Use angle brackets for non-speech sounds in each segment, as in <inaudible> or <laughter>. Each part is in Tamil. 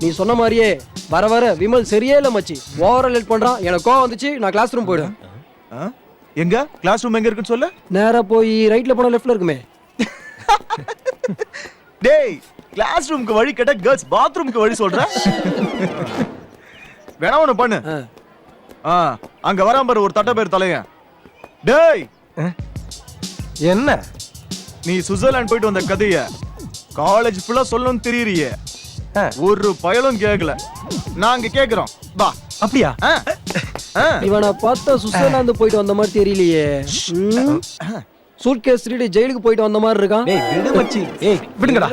நீ சொன்ன மாதிரியே வர வர விமல் சரியே இல்லை மச்சி. ஓவரால் ஹெல்ப் பண்றான். எனக்கு கோவம் வந்துச்சு. நான் கிளாஸ் ரூம் போயிடுவேன். ஆ? எங்க? கிளாஸ் ரூம் எங்க இருக்குன்னு சொல்லு. நேரா போய் ரைட்ல போனா லெஃப்ட்ல இருக்குமே. <laughs> டேய் கிளாஸ் ரூமுக்கு வழி கேட்டா கேர்ள்ஸ் பாத்ரூமுக்கு வழி சொல்ற? <laughs> வேணா ஒண்ணு பண்ணு. ஆ. ஆ அங்க வராம பாரு ஒரு தட்ட பேர் தலையன். டேய்! என்ன? நீ சுவிட்சர்லாந்து போயிட்டு வந்த கதைய காலேஜ் ஃபுல்லா சொல்லணும்னு தெரியறியே. ஒரு பயலும் கேட்கல நாங்க கேக்குறோம். வா. அப்படியா. இவனை பார்த்தா சுவிட்சர்லாந்து போயிட்டு வந்த மாதிரி தெரியலையே. சூட் கேஸ் திருடி ஜெயிலுக்கு போயிட்டு வந்த மாதிரி இருக்கான். டேய் விடு மச்சி. ஏய் விடுங்கடா.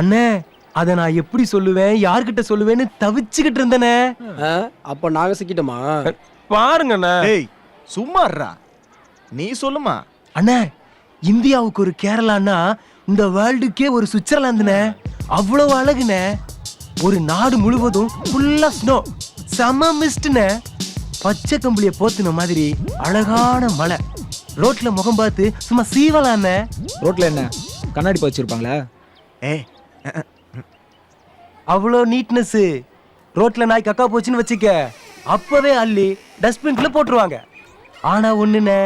அண்ணே அத நான் எப்படி சொல்லுவேன் யார்கிட்ட சொல்லுவேன்னு தவிச்சுக்கிட்டு இருந்தனே. அப்ப நாங்க சிக்கிட்டோமா? பாருங்க அண்ணே. டேய் சும்மா இருடா. நீ சொல்லுமா? அண்ணே இந்தியாவுக்கு ஒரு கேரளான்னா இந்த வேர்ல்டுக்கே ஒரு சுவிட்சர்லாந்துண்ணே அவ்வளவு அழகுண்ணே ஒரு நாடு முழுவதும் ஃபுல்லா ஸ்னோ செம மிஸ்ட்ண்ணே பச்சை கம்பளிய போத்துன மாதிரி அழகான மலை. ரோட்ல முகம் பார்த்து சும்மா சீவலாண்ணே ரோட்ல என்ன? கண்ணாடி பா வச்சிருப்பாங்களா ஏய் அவ்வளோ நீட்னஸ் ரோட்ல நாய் கக்கா போச்சுன்னு வச்சுக்க. அப்பவே அள்ளி டஸ்ட்பின்ல போட்டுருவாங்க. ஆனா ஒண்ணுண்ணே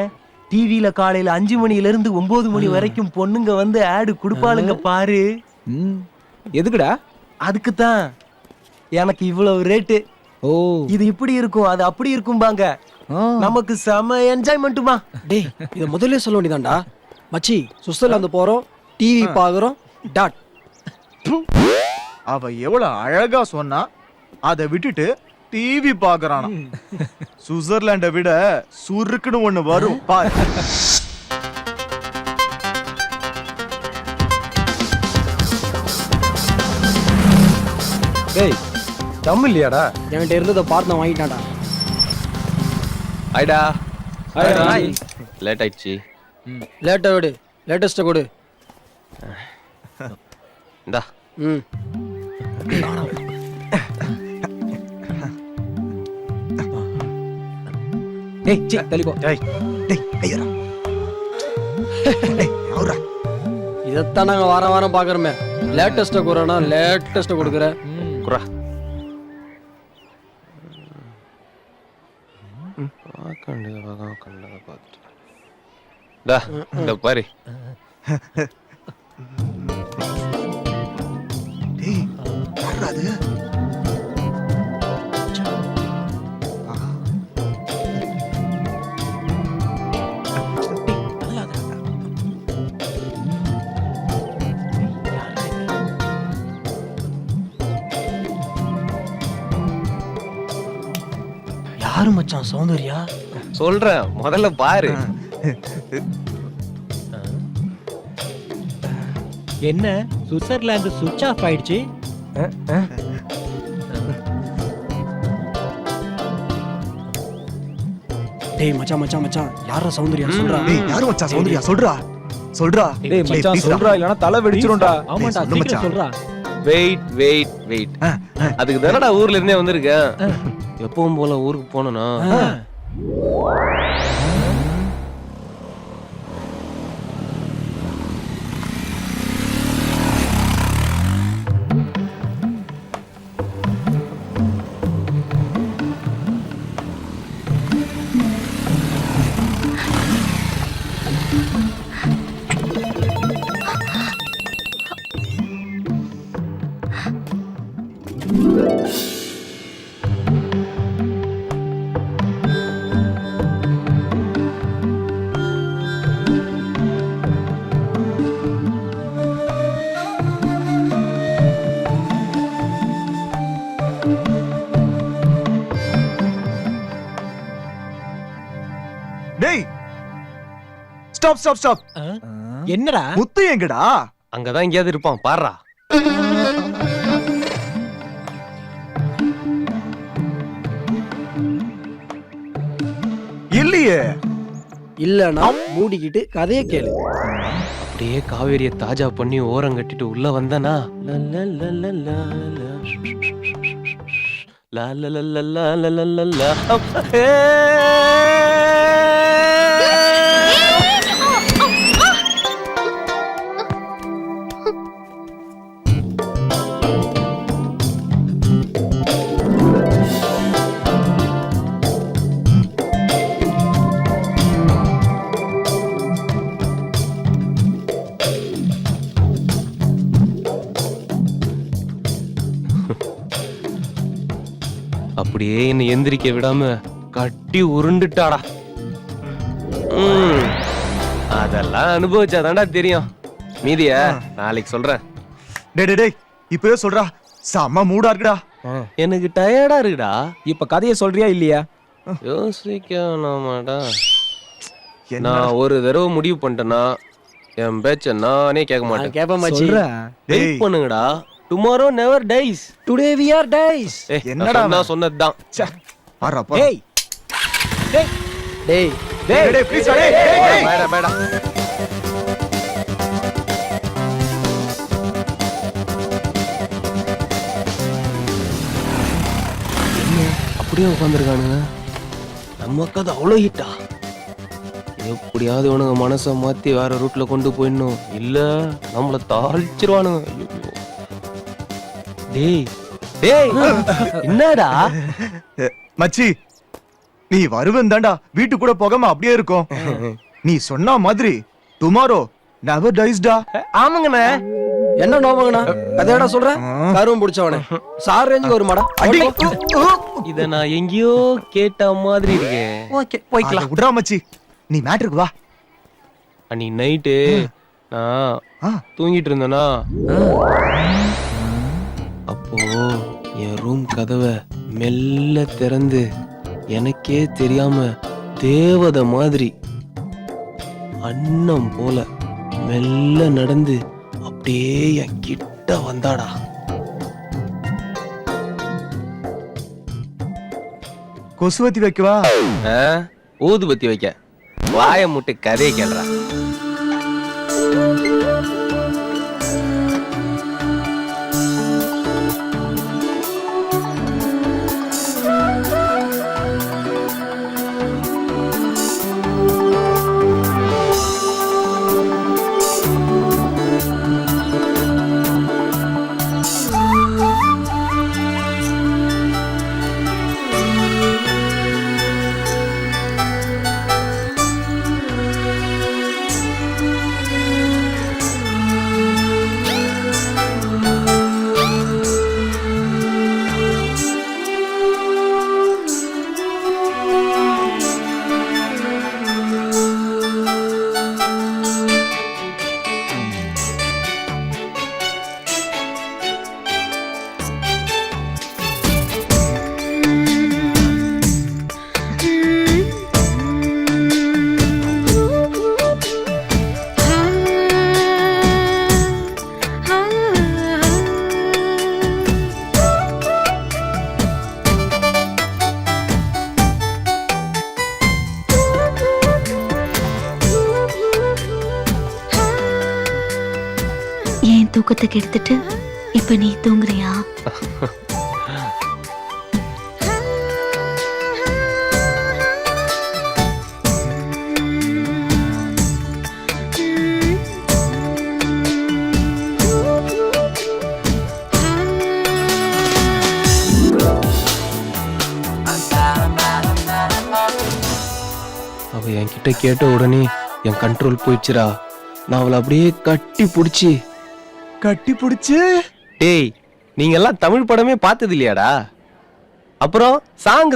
டிவியில காலையில அஞ்சு மணில இருந்து ஒன்பது மணி வரைக்கும் பொண்ணுங்க வந்து ஆடு கொடுப்பாளுங்க பாரு. ம். எதுக்குடா? அதுக்கு தான் எனக்கு இவ்வளவு ரேட்டு ஓ. இது இப்படி இருக்கும் அது அப்படி இருக்கும்பாங்க. நமக்கு செம என்ஜாய்மெண்ட்டுமா டேய் இத முதல்ல சொல்ல வேண்டியதான்டா. மச்சி சுவிட்சர்லாந்து போறோம் டிவி பாக்குறோம் டாட் அவ எவ்வளவு அழகா சொன்னா அதை விட்டுட்டு டிவி பாக்குறானா சுவிட்சர்லாண்டை விட சுருக்குன்னு ஒண்ணு வரும். பாரு. டேய் தம் இல்லையாடா? என்கிட்ட இருந்ததை பார்த்து நான் வாங்கிட்டான்டா. ஐடா ஹாய். லேட் ஆயிடுச்சு. லேட்டை விடு. லேட்டஸ்ட்டை கொடு. இந்தா. ம். ஏய் சி தெளிப்போ டேய் டேய் ஐயரா டேய் அவரா இதைத்தான் நாங்கள் வாரம் வாரம் பார்க்குறோமே. லேட்டஸ்ட்டை குறனா லேட்டஸ்ட்டை கொடுக்குறேன். குறா. இந்த பாரு. டேய் யாரு மச்சான் சௌந்தர்யா. சொல்றேன் முதல்ல பாரு. என்ன சுவிட்சர்லாந்து சுவிட்ச் ஆஃப் ஆயிடுச்சு. டேய் மச்சான் மச்சான் மச்சான் யாரா சௌந்தர்யா? சொல்றா. டேய் யாரு மச்சான் சௌந்தர்யா? சொல்றா. சொல்றா. டேய் மச்சான். சொல்றா இல்லனா தலை வெடிச்சிரும்டா. சொல்லு சீக்கிரம் மச்சான். சொல்றா. Wait wait wait. அதுக்கு தானடா ஊர்ல இருந்தே வந்திருக்கேன். எப்பவும் போல ஊருக்கு போனோன்னா ஸ்டாப் ஸ்டாப் ஸ்டாப் என்னடா முத்து எங்கடா அங்கதான் எங்கேயாவது இருப்பான் பாருடா இல்லையே இல்லனா மூடிக்கிட்டு கதையை கேளு அப்படியே காவேரியை தாஜா பண்ணி ஓரம் கட்டிட்டு உள்ள வந்தனா லா லா லா லா லா லா லா லா லா. அப்படியே என்னை எந்திரிக்க விடாம கட்டி உருண்டுட்டாடா. ம், அதெல்லாம் அனுபவிச்சாதான்டா தெரியும். மீதிய நாளைக்கு சொல்றேன். டேய் டேய், டேய் இப்பவே சொல்றா. செம்ம மூடா இருக்குடா. எனக்கு டயர்டா இருக்குடா. இப்ப கதையை சொல்றியா இல்லையா? யோசிக்கணுமாடா. நான் ஒரு தடவை முடிவு பண்ணிட்டேன்னா என் பேச்ச நானே கேட்க மாட்டேன். டேய். வெயிட் பண்ணுங்கடா. Tomorrow never dies today we are dies என்னடா அவன்? சொன்னதுதான். பாருடா, பாரு. ஏய் டேய். டேய், டேய், please டா, டேய், டேய், டேய். பேடா பேடா அப்படியே உட்காந்துருக்கானுங்க நம்ம கதை அவ்வளோ ஹிட்டா எப்படியாவது இவனுங்க மனசை மாத்தி வேற ரூட்ல கொண்டு போயிடணும். இல்ல நம்மள தாளிச்சிருவானுங்க. ஐயோ. டேய் டேய் என்னடா? மச்சி நீ வருவன் தாண்டா வீட்டு கூட போகாம அப்படியே இருக்கும். நீ சொன்ன மாதிரி டுமாரோ நெவர் டைஸ்டா ஆமாங்கண்ணே. என்ன நோமங்கண்ணா கதையடா சொல்ற? கருவம் பிடிச்சவனே. சார் ரேஞ்சுக்கு ஒரு மாடா அடி. இத நான் எங்கேயோ கேட்ட மாதிரி இருக்கே. ஓகே அட, விட்றா மச்சி. நீ மேட்ருக்கு வா. அன்னைக்கு நைட்டு நான் தூங்கிட்டு இருந்தேனா? கதவை மெல்ல திறந்து எனக்கே தெரியாம தேவதை மாதிரி அன்னம் போல மெல்ல நடந்து அப்படியே என் கிட்ட வந்தாடா. கொசுவத்தி வைக்கவா? ஊதுபத்தி வைக்க. வாய முட்டு கதையை கேள்றா தூக்கத்தை கெடுத்துட்டு இப்ப நீ தூங்குறியா? அவ என்கிட்ட கேட்ட உடனே என் கண்ட்ரோல் போயிடுச்சுரா நான் அவளை அப்படியே கட்டி பிடிச்சி கட்டி பிடிச்சு டேய் நீங்க எல்லாம் தமிழ் படமே பார்த்தது இல்லையாடா அப்புறம் சாங்